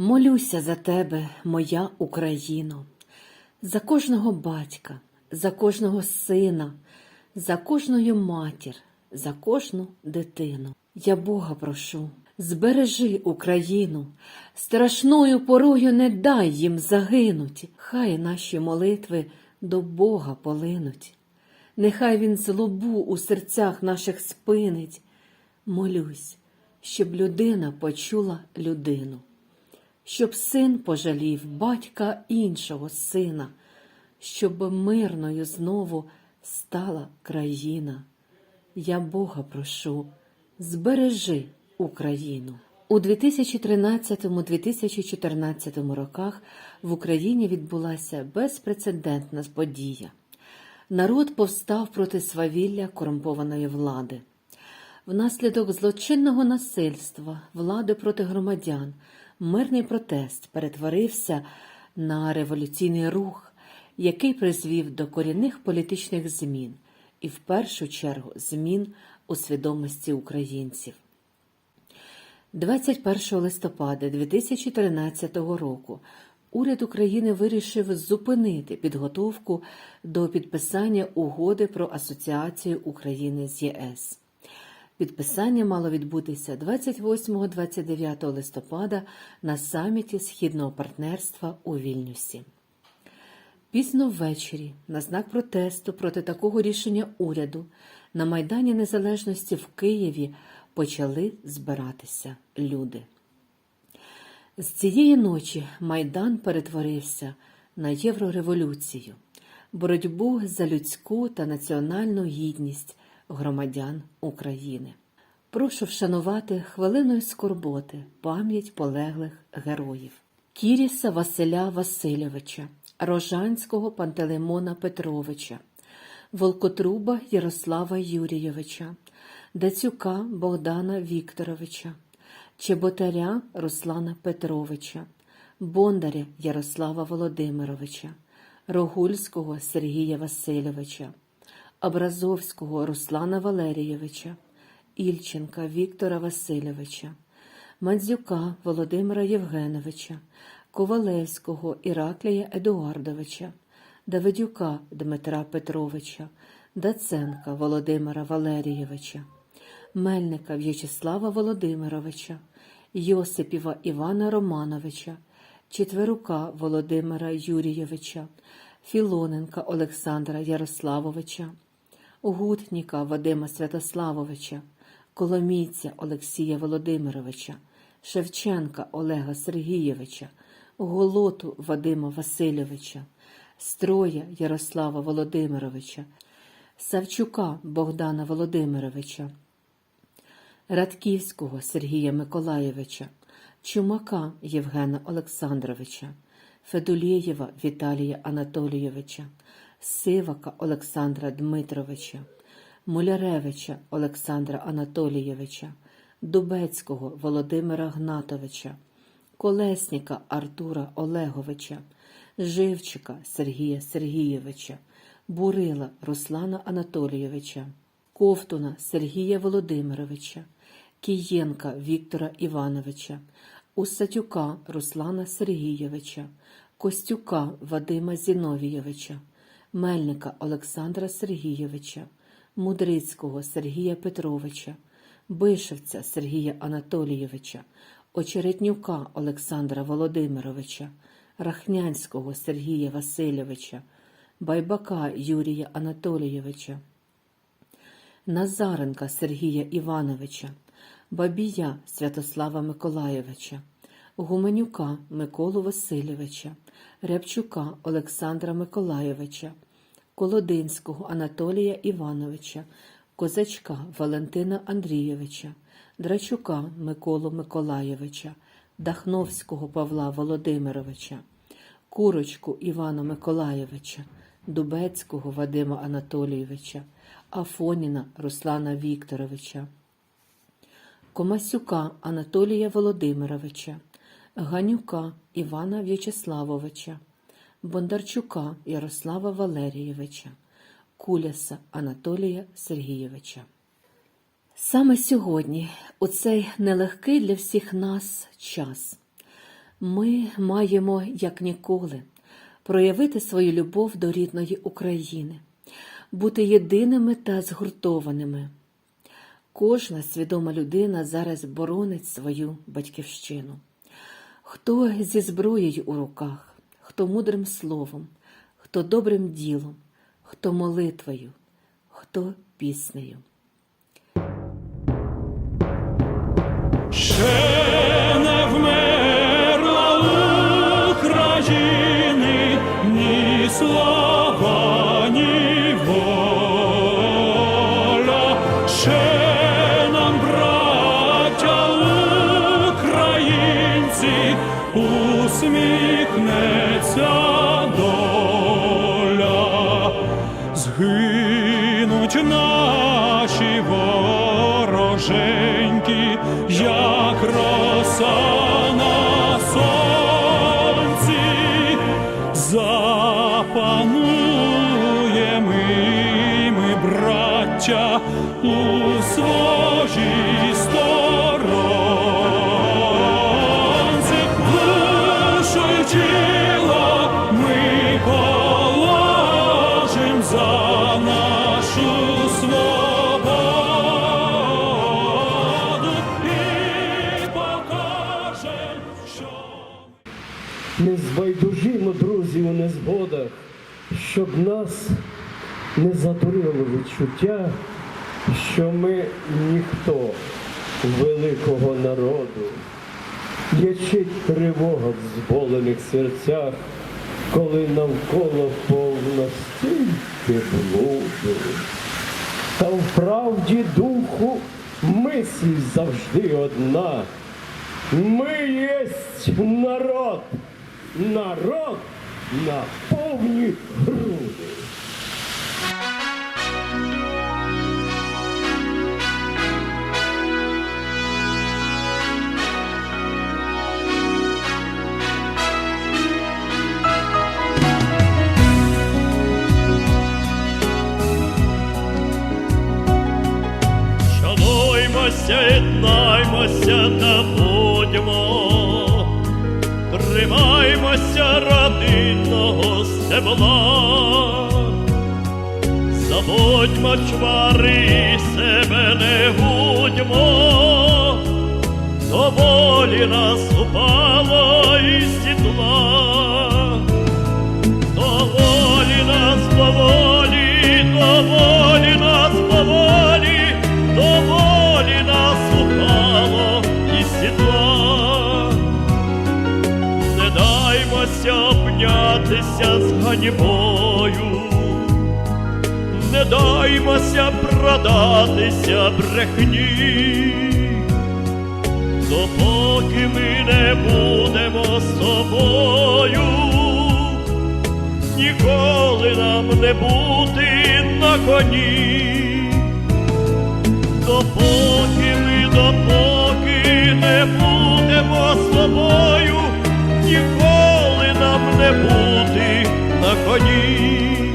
Молюся за тебе, моя Україно, за кожного батька, за кожного сина, за кожну матір, за кожну дитину. Я Бога прошу, збережи Україну, страшною порою не дай їм загинуть, хай наші молитви до Бога полинуть. Нехай він злобу у серцях наших спинить. Молюсь, щоб людина почула людину щоб син пожалів батька іншого сина, щоб мирною знову стала країна. Я Бога прошу, збережи Україну. У 2013-2014 роках в Україні відбулася безпрецедентна подія. Народ повстав проти свавілля корумпованої влади. Внаслідок злочинного насильства влади проти громадян мирний протест перетворився на революційний рух, який призвів до корінних політичних змін і, в першу чергу, змін у свідомості українців. 21 листопада 2013 року уряд України вирішив зупинити підготовку до підписання угоди про асоціацію України з ЄС. Підписання мало відбутися 28-29 листопада на саміті Східного партнерства у Вільнюсі. Пізно ввечері, на знак протесту проти такого рішення уряду, на Майдані Незалежності в Києві почали збиратися люди. З цієї ночі Майдан перетворився на єврореволюцію, боротьбу за людську та національну гідність громадян України. Прошу вшанувати хвилиною скорботи пам'ять полеглих героїв Кіріса Василя Васильовича, Рожанського Пантелеймона Петровича, Волкотруба Ярослава Юрійовича, Дацюка Богдана Вікторовича, Чеботаря Руслана Петровича, Бондаря Ярослава Володимировича, Рогульського Сергія Васильовича. Образовського Руслана Валерійовича, Ільченка Віктора Васильовича, Мандзюка Володимира Євгеновича, Ковалевського Іраклія Едуардовича, Давидюка Дмитра Петровича, Даценка Володимира Валерійовича, Мельника В'ячеслава Володимировича, Йосипіва Івана Романовича, Четверука Володимира Юрійовича, Філоненка Олександра Ярославовича, Гутніка Вадима Святославовича, Коломійця Олексія Володимировича, Шевченка Олега Сергійовича, Голоту Вадима Васильовича, Строя Ярослава Володимировича, Савчука Богдана Володимировича, Радківського Сергія Миколаєвича, Чумака Євгена Олександровича, Федулєєва Віталія Анатолійовича, Сивака Олександра Дмитровича, Муляревича Олександра Анатолійовича, Дубецького Володимира Гнатовича, Колесніка Артура Олеговича, Живчика Сергія Сергійовича, Бурила Руслана Анатолійовича, Ковтуна Сергія Володимировича, Кієнка Віктора Івановича, Усатюка Руслана Сергійовича, Костюка Вадима Зіновійовича, Мельника Олександра Сергійовича, Мудрицького Сергія Петровича, Бишевця Сергія Анатолійовича, Очеретнюка Олександра Володимировича, Рахнянського Сергія Васильовича, Байбака Юрія Анатолійовича, Назаренка Сергія Івановича, Бабія Святослава Миколаєвича, Гуменюка Миколу Васильовича, Рябчука Олександра Миколаєвича, Колодинського Анатолія Івановича, Козачка Валентина Андрійовича, Драчука Миколу Миколаєвича, Дахновського Павла Володимировича, Курочку Івана Миколаєвича, Дубецького Вадима Анатолійовича, Афоніна Руслана Вікторовича. Комасюка Анатолія Володимировича, Ганюка Івана В'ячеславовича, Бондарчука Ярослава Валерійовича, Куляса Анатолія Сергійовича. Саме сьогодні, у цей нелегкий для всіх нас час, Ми маємо, як ніколи, проявити свою любов до рідної України, бути єдиними та згуртованими. Кожна свідома людина зараз боронить свою батьківщину. Хто зі зброєю у руках, хто мудрим словом, хто добрим ділом, хто молитвою, хто піснею. So. Не збайдужімо, друзі, у незгодах, щоб нас не задурило відчуття, що ми ніхто великого народу. Ячить тривога в зболених серцях, коли навколо повно стільки. Та в правді духу мисль завжди одна. Ми єсть народ, народ на повні тримаймося родинного стебла, забудьмо чвари, і себе не гудьмо, до волі нас упало і сідла. Доволі нас поволі, доволі нас ганьбою, не даймося продатися брехні. Допоки ми не будемо собою, ніколи нам не бути на коні, допоки ми, допоки не будемо собою, ніколи нам не бути коні.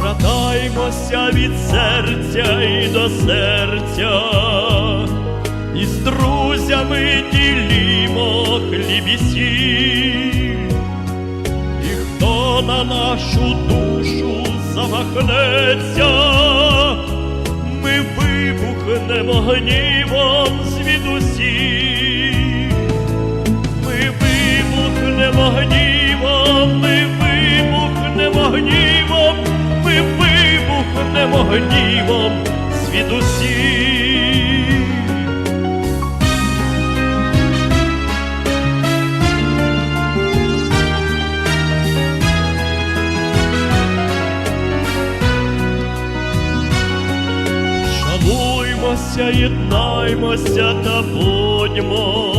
Продаймося від серця і до серця, і з друзями ділімо хліб і. І хто на нашу душу замахнеться, ми вибухнемо гнівом звідусіль. Ми вибухнемо гнівом звідусіль. Шануймося, єднаймося та будьмо,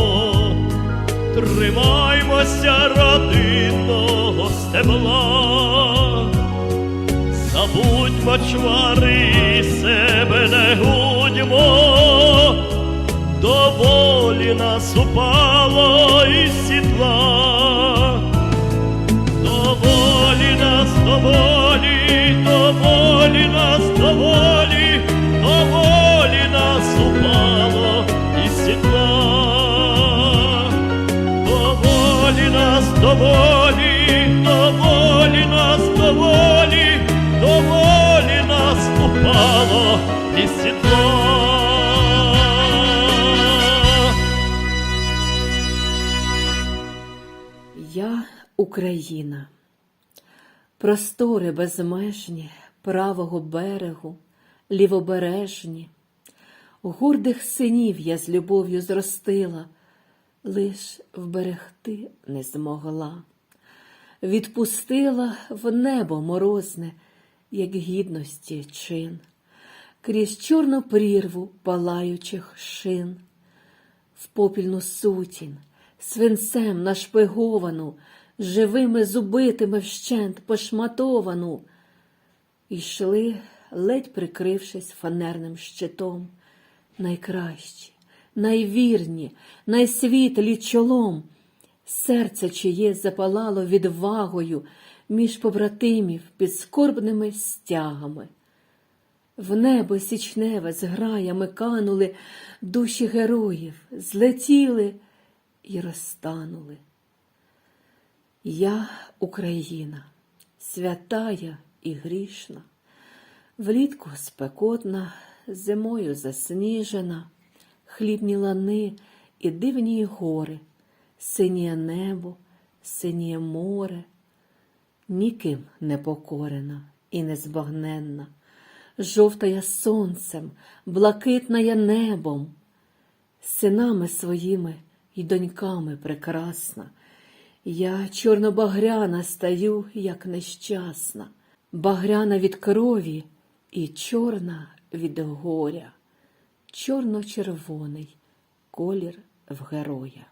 тримаймося родинного стебла, забудьмо чвари, себе не гудьмо, доволі нас упало і сідла, Я Україна, простори безмежні правого берегу, лівобережні, гордих синів я з любов'ю зростила, лиш вберегти не змогла, відпустила в небо морозне, як гідності чин, крізь чорну прірву палаючих шин в попільну сутінь, свинцем нашпиговану, живими зубитими вщент пошматовану, йшли, ледь прикрившись фанерним щитом, найкращі, найвірні, найсвітлі чолом, серце чиє запалало відвагою між побратимів під скорбними стягами. В небо січневе з граями канули душі героїв, злетіли і розтанули. Я Україна, святая і грішна, влітку спекотна, зимою засніжена, хлібні лани і дивні гори, синє небо, синє море, ніким не покорена і незбагненна, жовтая сонцем, блакитная небом, синами своїми і доньками прекрасна. Я чорнобагряна стаю, як нещасна, багряна від крові і чорна від горя, чорно-червоний колір в героя.